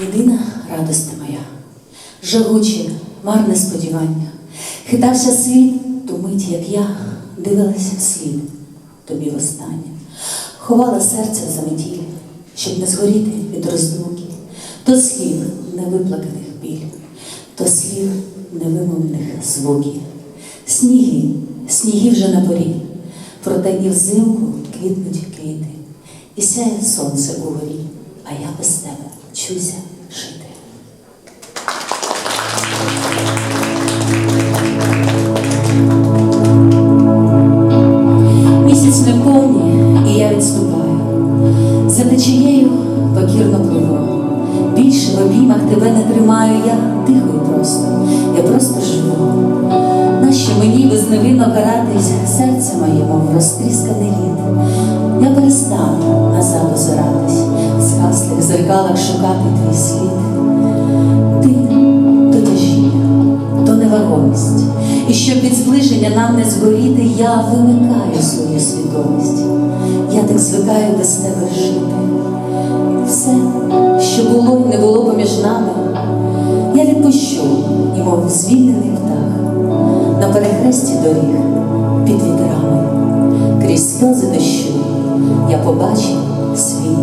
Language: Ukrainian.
Єдина радость моя, жагуче, марне сподівання, хитався світ ту мить, як я дивилася вслід тобі востаннє, ховала серце за метіль, щоб не згоріти від розлуки, то слів невиплаканих біль, то слів невимовних звуків. Сніги, сніги вже на порі, проте і взимку квітнуть квіти, і сяє сонце угорі, а я без вчуся жити. Місяць не повні, і я відступаю. За течією покірно пливу. Більше в обіймах тебе не тримаю, я тихо і просто, я просто живу. Нащо мені безневинно каратись, серце моє, мов розтрісканий лід. Я в згаслих зеркалах шукати твій слід. Ти то тяжіння, то невагомість. І щоб від зближення нам не згоріти, я вимикаю свою свідомість. Я так звикаю без тебе жити. Все, що було й не було поміж нами, я відпущу, і мов звільнений птах, на перехресті доріг під вітрами, крізь сльози дощу, я побачив свій